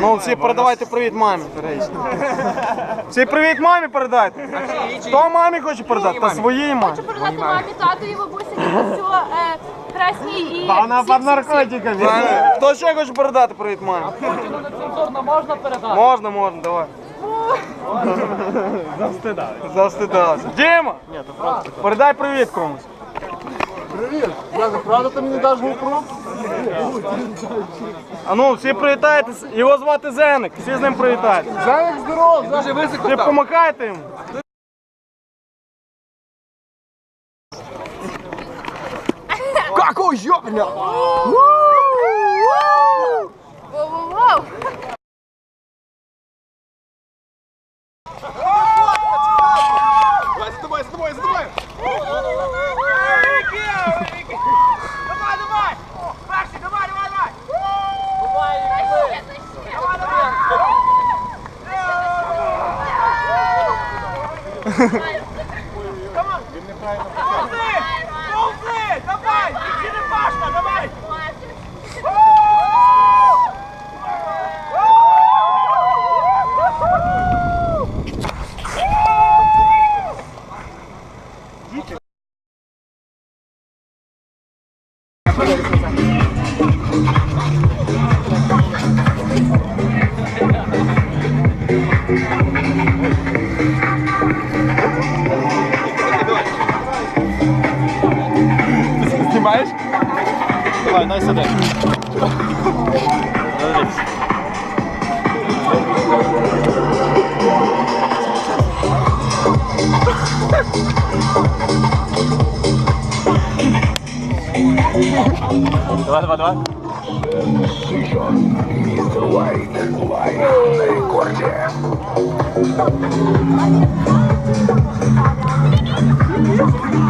Ну, всі передавайте привіт мамі. Всі привіт мамі передайте. Хто мамі хоче передати? Та своїй мамі. Хочу передати мамі, татові, бабусі, дідусю, хресній і Вона всім, під всім, наркотиками. Хто ще хоче передати привіт мамі? можна передати? Можна, можна, давай. Завстидався. Завстидався. Діма! Передай привіт комусь. Правда, ти мені даш GoPro? А ну, всі привітайтесь. Його звати Зеник. Всі з ним привітайте. Зайк здоров, дуже високо. Всі помахайте йому. Тако, ёбля! Задувай, задувай, задувай! Давай, давай! Марси, давай, давай, давай! Давай, давай! Давай, давай! Давай, давай! mais? Vai, nós cedemos. Olha isso.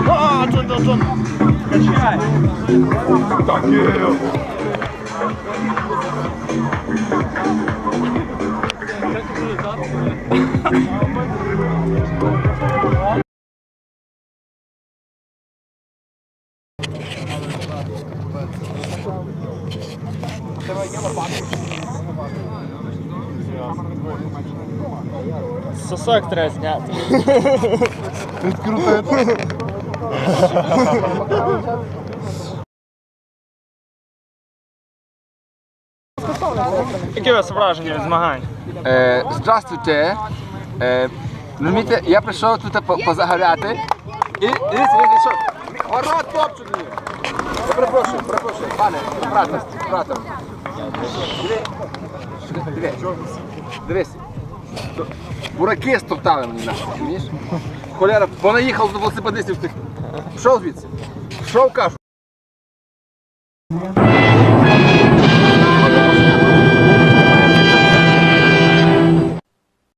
А, тут, тут, тут. Качай. Сосок треба зняти. Які у вас враження від змагань? Е, здравствуйте. Е, розумієте, я прийшов тут по- позагоряти. І дивіться, дивіться, що. Город топчуть мені. Перепрошую, перепрошую. Пане, брате, брате. Диви, диви, дивись. Бураки стоптали мені нахуй, розумієш? Холера, вона їхала до велосипедистів тих. Пішов звідси. Пішов, кажу.